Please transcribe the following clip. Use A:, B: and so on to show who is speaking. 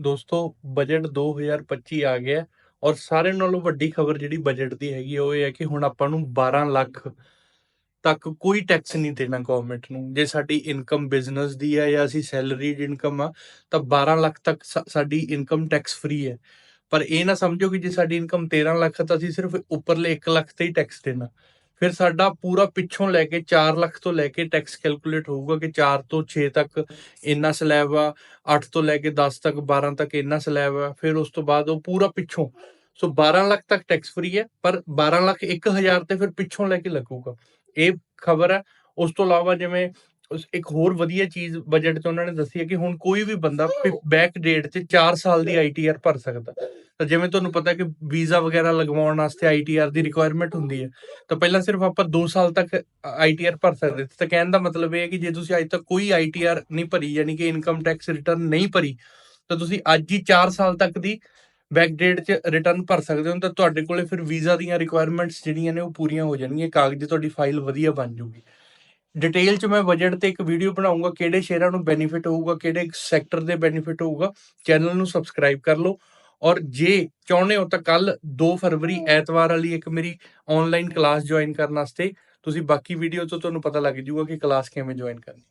A: ਦੋਸਤੋ ਬਜਟ 2025 ਆ ਗਿਆ ਔਰ ਸਾਰਿਆਂ ਨਾਲੋਂ ਵੱਡੀ ਖਬਰ ਜਿਹੜੀ ਬਜਟ ਦੀ ਹੈਗੀ ਉਹ ਇਹ ਹੈ ਕਿ ਹੁਣ ਆਪਾਂ ਨੂੰ 12 ਲੱਖ ਤੱਕ ਕੋਈ ਟੈਕਸ ਨਹੀਂ ਦੇਣਾ ਗਵਰਨਮੈਂਟ ਨੂੰ। ਜੇ ਸਾਡੀ ਇਨਕਮ ਬਿਜ਼ਨਸ ਦੀ ਹੈ ਜਾਂ ਅਸੀਂ ਸੈਲਰੀਡ ਇਨਕਮ ਆ, ਤਾਂ 12 ਲੱਖ ਤੱਕ ਸਾਡੀ ਇਨਕਮ ਟੈਕਸ ਫ੍ਰੀ ਹੈ। ਪਰ ਇਹ ਨਾ ਸਮਝੋ ਕਿ ਜੇ ਸਾਡੀ ਇਨਕਮ 13 ਲੱਖ ਤਾਂ ਅਸੀਂ ਸਿਰਫ ਉੱਪਰਲੇ 1 ਲੱਖ ਤੇ ਹੀ ਟੈਕਸ ਦੇਣਾ। ਫਿਰ ਸਾਡਾ ਪੂਰਾ ਪਿੱਛੋਂ ਲੈ ਕੇ 4 ਲੱਖ ਤੋਂ ਲੈ ਕੇ ਟੈਕਸ ਕੈਲਕੂਲੇਟ ਹੋਊਗਾ ਕਿ 4 ਤੋਂ 6 ਤੱਕ ਇੰਨਾ ਸਲੈਬ ਆ 8 ਤੋਂ ਲੈ ਕੇ 10 ਤੱਕ 12 ਤੱਕ ਇੰਨਾ ਸਲੈਬ ਆ, ਫਿਰ ਉਸ ਤੋਂ ਬਾਅਦ ਉਹ ਪੂਰਾ ਪਿੱਛੋਂ। ਸੋ 12 ਲੱਖ ਤੱਕ ਟੈਕਸ ਫ੍ਰੀ ਹੈ, ਪਰ 12 ਲੱਖ 1000 ਤੇ ਫਿਰ ਪਿੱਛੋਂ ਲੈ ਕੇ ਲੱਗੂਗਾ। ਇਹ ਖਬਰ ਹੈ। ਉਸ ਤੋਂ ਇਲਾਵਾ ਜਿਵੇਂ ਇੱਕ ਹੋਰ ਵਧੀਆ ਚੀਜ਼ ਬਜਟ 'ਚ ਉਹਨਾਂ ਨੇ ਦੱਸੀ ਹੈ ਕਿ ਹੁਣ ਕੋਈ ਵੀ ਬੰਦਾ ਬੈਕ ਡੇਟ 'ਚ 4 ਸਾਲ ਦੀ ਆਈਟੀਆਰ ਭਰ ਸਕਦਾ। ਤਾਂ ਜਿਵੇਂ ਤੁਹਾਨੂੰ ਪਤਾ ਕਿ ਵੀਜ਼ਾ ਵਗੈਰਾ ਲਗਵਾਉਣ ਵਾਸਤੇ ਆਈਟੀਆਰ ਦੀ ਰਿਕੁਆਇਰਮੈਂਟ ਹੁੰਦੀ ਹੈ। ਤਾਂ ਪਹਿਲਾਂ ਸਿਰਫ ਆਪਾਂ 2 ਸਾਲ ਤੱਕ ਆਈਟੀਆਰ ਭਰ ਸਕਦੇ ਸੀ। ਤਾਂ ਕਹਿਣ ਦਾ ਮਤਲਬ ਇਹ ਹੈ ਕਿ ਜੇ ਤੁਸੀਂ ਅੱਜ ਤੱਕ ਕੋਈ ਆਈਟੀਆਰ ਨਹੀਂ ਭਰੀ ਯਾਨੀ ਕਿ ਇਨਕਮ ਟੈਕਸ ਰਿਟਰਨ ਨਹੀਂ ਭਰੀ ਤਾਂ ਤੁਸੀਂ ਅੱਜ ਹੀ 4 ਸਾਲ ਤੱਕ ਦੀ ਬੈਕ ਡੇਟ 'ਚ ਰਿਟਰਨ ਭਰ ਸਕਦੇ ਹੋ। ਤਾਂ ਤੁਹਾਡੇ ਕੋਲੇ ਫਿਰ ਵੀਜ਼ਾ ਦੀਆਂ ਰਿਕੁਆਇਰਮੈਂਟਸ ਜਿਹੜੀਆਂ ਨੇ ਉਹ ਪੂਰੀਆਂ ਹੋ ਜਾਣਗੀਆਂ। ਕਾਗਜ਼ ਤੁਹਾਡੀ ਫਾਈਲ ਵਧੀਆ ਬਣ ਜੂਗੀ। ਡਿਟੇਲ 'ਚ ਮੈਂ ਬਜਟ ਤੇ ਇੱਕ ਵੀਡੀਓ ਬਣਾਉਂਗਾ ਕਿਹੜੇ ਸ਼ੇਅਰਾਂ ਨੂੰ ਬੈਨੀਫਿਟ ਹੋਊਗਾ ਕਿਹੜੇ ਸੈਕਟਰ ਦੇ ਬੈਨੀਫਿਟ ਹੋਊਗਾ ਚੈਨਲ ਨੂੰ ਸਬਸਕ੍ਰਾਈਬ ਕਰ ਲਓ ਔਰ ਜੇ ਚਾਹੁੰਦੇ ਹੋ ਤਾਂ ਕੱਲ 2 ਫਰਵਰੀ ਐਤਵਾਰ ਵਾਲੀ ਇੱਕ ਮੇਰੀ ਆਨਲਾਈਨ ਕਲਾਸ ਜੁਆਇਨ ਕਰਨ ਵਾਸਤੇ ਤੁਸੀਂ ਬਾਕੀ ਵੀਡੀਓ ਤੋਂ ਤੁਹਾਨੂੰ ਪਤਾ ਲੱਗ ਜਾਊਗਾ ਕਿ ਕਲਾਸ ਕਿਵੇਂ ਜੁਆਇਨ ਕਰਨੀ।